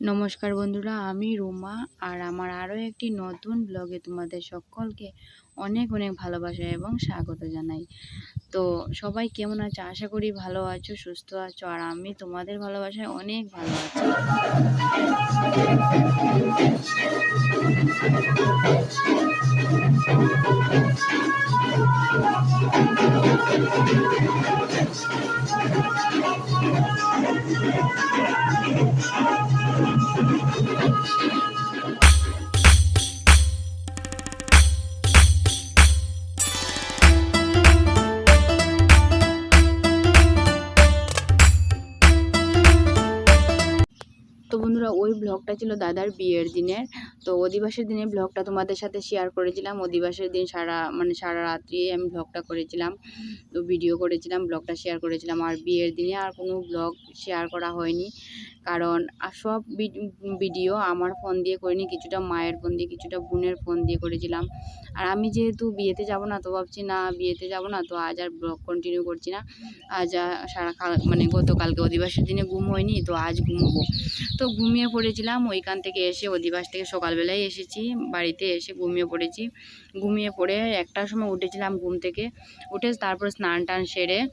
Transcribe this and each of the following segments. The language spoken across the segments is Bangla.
নমস্কার বন্ধুরা, আমি রুমা আর আমার আরও একটি নতুন ব্লগে তোমাদের সকলকে অনেক অনেক ভালোবাসা এবং স্বাগত জানাই। তো সবাই কেমন আছো? আশা করি ভালো আছো, সুস্থ আছো, আর আমি তোমাদের ভালোবাসায় অনেক ভালো আছি। তো বন্ধুরা, ওই ব্লগটা ছিল দাদার বিয়ের দিনের। তো অধিবাসের দিনে ব্লগটা তোমাদের সাথে শেয়ার করেছিলাম। অধিবাসের দিন সারা মানে সারা রাত্রি আমি ব্লগটা করেছিলাম। তো ভিডিও করেছিলাম, ব্লগটা শেয়ার করেছিলাম। আর বিয়ের দিনে আর কোনো ব্লগ শেয়ার করা হয়নি। কারণ সব ভিডিও আমার ফোন দিয়ে করিনি, কিছুটা মায়ের ফোন দিয়ে, কিছুটা বোনের ফোন দিয়ে করেছিলাম। আর আমি যেহেতু বিয়েতে যাব না, তো ভাবছি না বিয়েতে যাব না, তো আজ আর ব্লগ কন্টিনিউ করছি না। আজ সারা কাল- মানে গতকালকে অধিবাসের দিনে ঘুম হয়নি, তো আজ ঘুমোবো। তো ঘুমিয়ে পড়েছিলাম, ওইখান থেকে এসে অধিবাস থেকে সকালবেলায় এসেছি, বাড়িতে এসে ঘুমিয়ে পড়েছি। ঘুমিয়ে পড়ে একটার সময় উঠেছিলাম ঘুম থেকে, উঠে তারপর স্নান টান সেরে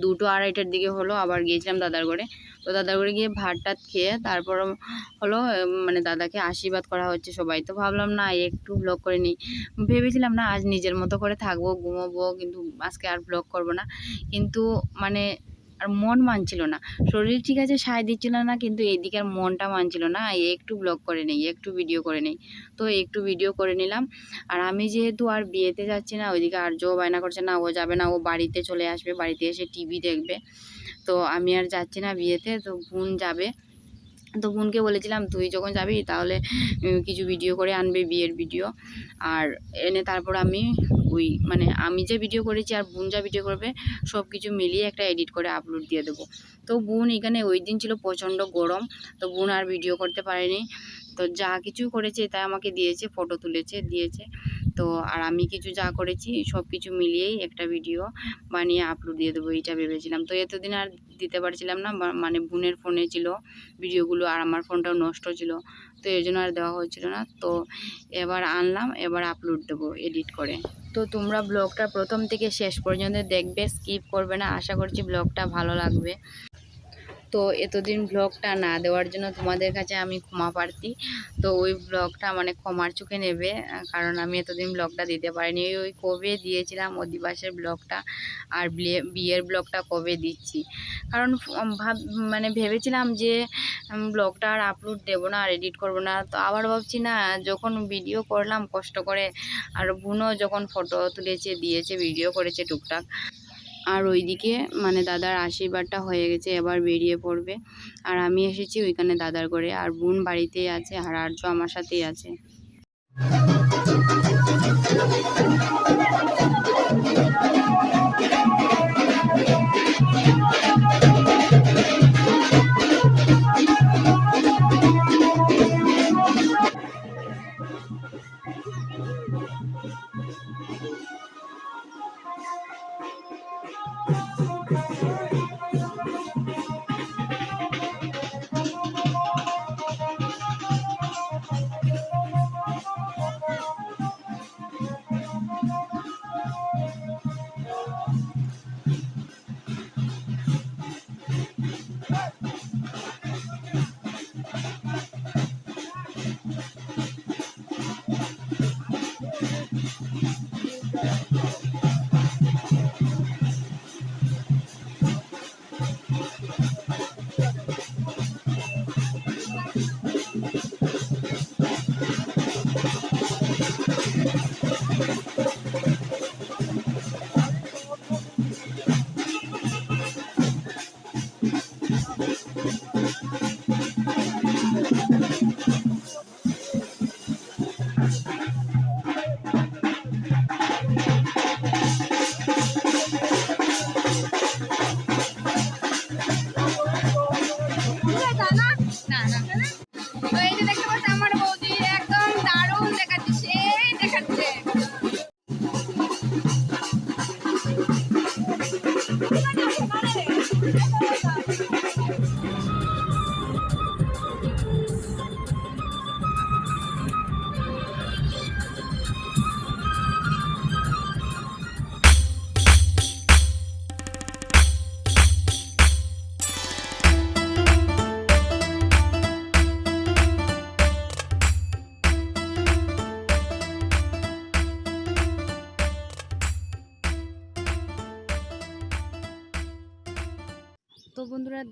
দুটো আড়াইটার দিকে হলো, আবার গিয়েছিলাম দাদার ঘরে। তো দাদার ঘরে গিয়ে ভাত টাত খেয়ে তারপর হলো মানে দাদাকে আশীর্বাদ করা হচ্ছে সবাই। তো ভাবলাম, না একটু ব্লগ করে নিই। ভেবেছিলাম, না, আজ নিজের মতো করে থাকব, ঘুমোবো, কিন্তু আজকে আর ব্লগ করব না। কিন্তু মানে আর মন মানছিল না। শরীর ঠিক আছে, সায় দিচ্ছিল না, কিন্তু এইদিকে আর মনটা মানছিল না। একটু ব্লগ করে নেই, একটু ভিডিও করে নেই। তো একটু ভিডিও করে নিলাম। আর আমি যেহেতু আর বিয়েতে যাচ্ছি না, ওইদিকে আর জো বায়না করছে না, ও যাবে না, ও বাড়িতে চলে আসবে, বাড়িতে এসে টিভি দেখবে। তো আমি আর যাচ্ছি না বিয়েতে, তো বোন যাবে। তো বোনকে বলেছিলাম, তুই যখন যাবি, তাহলে কিছু ভিডিও করে আনবে বিয়ের ভিডিও আর এনে তারপর আমি ওই মানে আমি যা ভিডিও করেছি আর বোন যা ভিডিও করবে সব কিছু মিলিয়ে একটা এডিট করে আপলোড দিয়ে দেবো। তো বোন এখানে ওই দিন ছিল প্রচণ্ড গরম, তো বোন আর ভিডিও করতে পারেনি। তো যা কিছু করেছে তাই আমাকে দিয়েছে ফটো তুলেছে, দিয়েছে। তো আর আমি কিছু যা করেছি সব কিছু মিলিয়েই একটা ভিডিও বানিয়ে আপলোড দিয়ে দেবো, এইটা ভেবেছিলাম। তো এতদিন আর দিতে পারছিলাম না মানে বোনের ফোনে ছিল ভিডিওগুলো আর আমার ফোনটাও নষ্ট ছিল। তো এই জন্য আর দেওয়া হচ্ছিল না। তো এবার আনলাম, এবার আপলোড দেবো এডিট করে। তো তোমরা ব্লগটা প্রথম থেকে শেষ পর্যন্ত দেখবে স্কিপ করবে না। আশা করছি ব্লগটা ভালো লাগবে। তো এতদিন ব্লগটা না দেওয়ার জন্য তোমাদের কাছে আমি ক্ষমা প্রার্থী। তো ওই ব্লগটা মানে ক্ষমার চোখে নেবে, কারণ আমি এতদিন ব্লগটা দিতে পারিনি। ওই কবে দিয়েছিলাম অধিবাসের ব্লগটা আর বিয়ে- বিয়ের ব্লগটা কবে দিচ্ছি? কারণ ভাব মানে ভেবেছিলাম যে ব্লগটা আর আপলোড দেবো না, আর এডিট করব না। তো আবার ভাবছি না, যখন ভিডিও করলাম, কষ্ট করে, আর বোনও যখন ফটো তুলেছে, দিয়েছে ভিডিও করেছে টুকটাক। আর ওইদিকে মানে দাদার আশীর্বাদটা হয়ে গেছে, এবার বেরিয়ে পড়বে। আর আমি এসেছি ওইখানে দাদার করে আর বোন বাড়িতেই আছে আর আর্য আমার সাথেই আছে।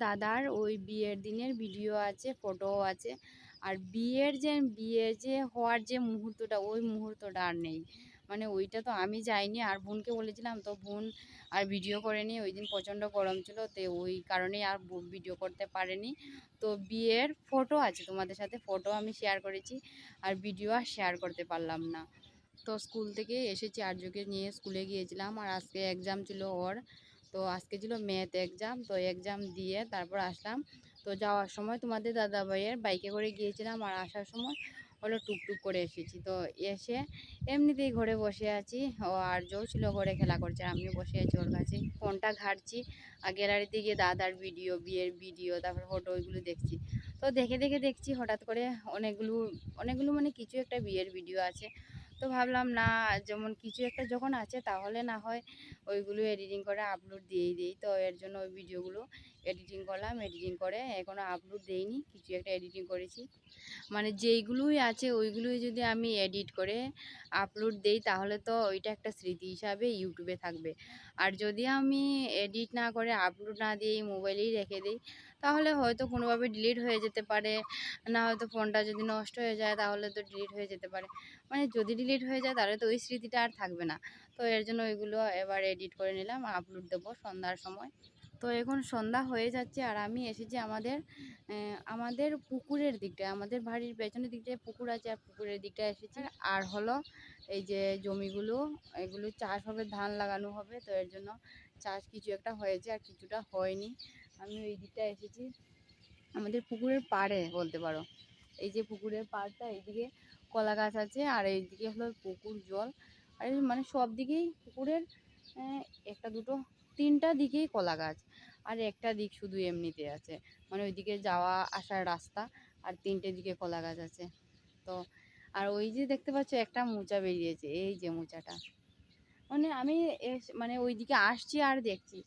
দাদার ওই বিয়ের দিনের ভিডিও আছে ফটোও আছে। আর বিয়ের যে, বিয়ে যে হওয়ার যে মুহূর্তটা, ওই মুহূর্তটা আর নেই। মানে ওইটা তো আমি যাইনি, আর বোনকে বলেছিলাম, তো বোন আর ভিডিও করেনি, ওই দিন প্রচণ্ড গরম ছিল, তো ওই কারণেই আর ভিডিও করতে পারেনি। তো বিয়ের ফটো আছে, তোমাদের সাথে ফটো আমি শেয়ার করেছি, আর ভিডিও আর শেয়ার করতে পারলাম না। তো স্কুল থেকে এসেছি, আর্যকে নিয়ে স্কুলে গিয়েছিলাম, আর আজকে এক্সাম ছিল ওর। তো আজকে ছিল ম্যাথ এক্সাম তো এক্সাম দিয়ে তারপর আসলাম। তো যাওয়ার সময় তোমাদের দাদা ভাইয়ের বাইকে করে গিয়েছিলাম আর আসার সময় হলো টুকটুক করে এসেছি। তো এসে এমনিতেই ঘরে বসে আছি। ও আর্যও ছিল ঘরে খেলা করছে আর আমিও বসে আছি ওর কাছে। ফোনটা ঘাটছি, আর গ্যালারিতে গিয়ে দাদার ভিডিও বিয়ের ভিডিও তারপর ফটো ওইগুলো দেখছি। তো দেখে দেখে দেখছি হঠাৎ করে অনেকগুলো অনেকগুলো মানে কিছু একটা বিয়ের ভিডিও আছে। তো ভাবলাম, না, যেমন কিছু একটা যখন আছে তাহলে না হয় ওইগুলো এডিটিং করে আপলোড দিয়েই দিই। তো এর জন্য ওই ভিডিওগুলো এডিটিং করলাম এডিটিং করে এখনও আপলোড দেইনি, কিছু একটা এডিটিং করেছি। মানে যেইগুলোই আছে ওইগুলোই যদি আমি এডিট করে আপলোড দেই, তাহলে তো ওইটা একটা স্মৃতি হিসাবে ইউটিউবে থাকবে। আর যদি আমি এডিট না করে আপলোড না দিয়ে মোবাইলেই রেখে দিই, তাহলে হয়তো কোনোভাবে ডিলিট হয়ে যেতে পারে। না হয়তো ফোনটা যদি নষ্ট হয়ে যায়, তাহলে তো ডিলিট হয়ে যেতে পারে। মানে যদি ডিলিট হয়ে যায়, তাহলে তো ওই স্মৃতিটা আর থাকবে না। তো এর জন্য ওইগুলো এবার এডিট করে নিলাম আপলোড দেবো সন্ধ্যার সময়। তো এখন সন্ধ্যা হয়ে যাচ্ছে আর আমি এসেছি আমাদের আমাদের পুকুরের দিকটায়, আমাদের বাড়ির পেছনের দিকটায় পুকুর আছে আর পুকুরের দিকটায় এসেছি। আর হলো এই যে জমিগুলো, এগুলো চাষ হবে, ধান লাগানো হবে, তো এর জন্য চাষ কিছু একটা হয়েছে আর কিছুটা হয়নি। আমি ওই দিকটায় এসেছি, আমাদের পুকুরের পাড়ে বলতে পারো। এই যে পুকুরের পাড়টা, এইদিকে কলা গাছ আছে আর এইদিকে হলো পুকুর জল। আর মানে সব দিকেই পুকুরের একটা দুটো তিনটা দিকেই কলা গাছ, আর একটা দিক শুধু এমনিতে আছে। মানে ওইদিকে যাওয়া আসার রাস্তা, আর তিনটে দিকে কলা গাছ আছে। তো, আর ওই যে দেখতে পাচ্ছ একটা মোচা বেরিয়েছে, এই যে মোচাটা। মানে আমি মানে ওইদিকে আসছি আর দেখছি,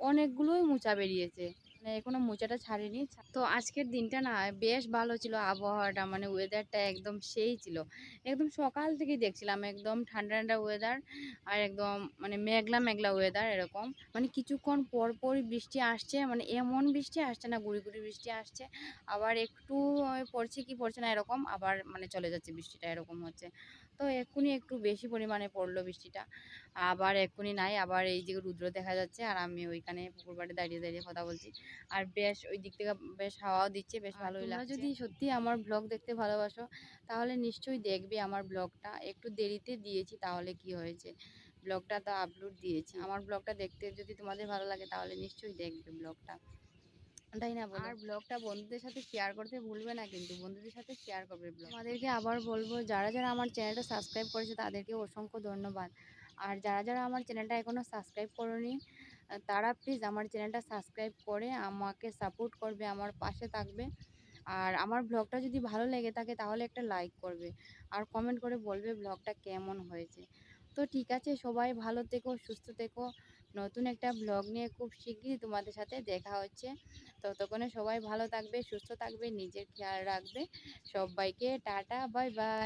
অনেকগুলোই মোচা বেরিয়েছে। এখনও মোচাটা ছাড়েনি। তো আজকের দিনটা না বেশ ভালো ছিল আবহাওয়াটা মানে ওয়েদারটা একদম সেই ছিল। একদম সকাল থেকেই দেখছিলাম, একদম ঠান্ডা ঠান্ডা ওয়েদার আর একদম মানে মেঘলা মেঘলা ওয়েদার এরকম। মানে কিছুক্ষণ পর পরই বৃষ্টি আসছে মানে এমন বৃষ্টি আসছে না, গুড়ি গুড়ি বৃষ্টি আসছে। আবার একটু পড়ছে কি পড়ছে না এরকম, আবার মানে চলে যাচ্ছে বৃষ্টিটা এরকম হচ্ছে। তো এক্ষুনি একটু বেশি পরিমাণে পড়ল বৃষ্টিটা। আবার এক্ষুনি নাই আবার এই দিকে রুদ্র দেখা যাচ্ছে আর আমি ওইখানে পুকুর পাড়ে দাঁড়িয়ে দাঁড়িয়ে কথা বলছি। আর বেশ ওই দিক থেকে বেশ হাওয়াও দিচ্ছে বেশ ভালোই লাগছে। যদি সত্যি আমার ব্লগ দেখতে ভালোবাসো তাহলে নিশ্চয়ই দেখবে আমার ব্লগটা। একটু দেরিতে দিয়েছি তাহলে কি হয়েছে? ব্লগটা তো আপলোড দিয়েছি। আমার ব্লগটা দেখতে যদি তোমাদের ভালো লাগে তাহলে নিশ্চয়ই দেখবে ব্লগটা। তাই না? আর ব্লগটা বন্ধুদের সাথে শেয়ার করতে ভুলবে না কিন্তু বন্ধুদের সাথে শেয়ার করবে ব্লগ। আমাদেরকে আবার বলব যারা যারা আমার চ্যানেলটা সাবস্ক্রাইব করেছে তাদেরকে অসংখ্য ধন্যবাদ। আর যারা যারা আমার চ্যানেলটা এখনও সাবস্ক্রাইব করনি তারা প্লিজ আমার চ্যানেলটা সাবস্ক্রাইব করে আমাকে সাপোর্ট করবে আমার পাশে থাকবে। আর আমার ব্লগটা যদি ভালো লেগে থাকে তাহলে একটা লাইক করবে। আর কমেন্ট করে বলবে ব্লগটা কেমন হয়েছে। তো ঠিক আছে সবাই ভালো থেকো সুস্থ থেকো। নতুন একটা ব্লগ নিয়ে খুব শিগগিরই তোমাদের সাথে দেখা হচ্ছে। ততক্ষণে সবাই ভালো থাকবে, সুস্থ থাকবে, নিজের খেয়াল রাখবে। সবাইকে টাটা বাই বাই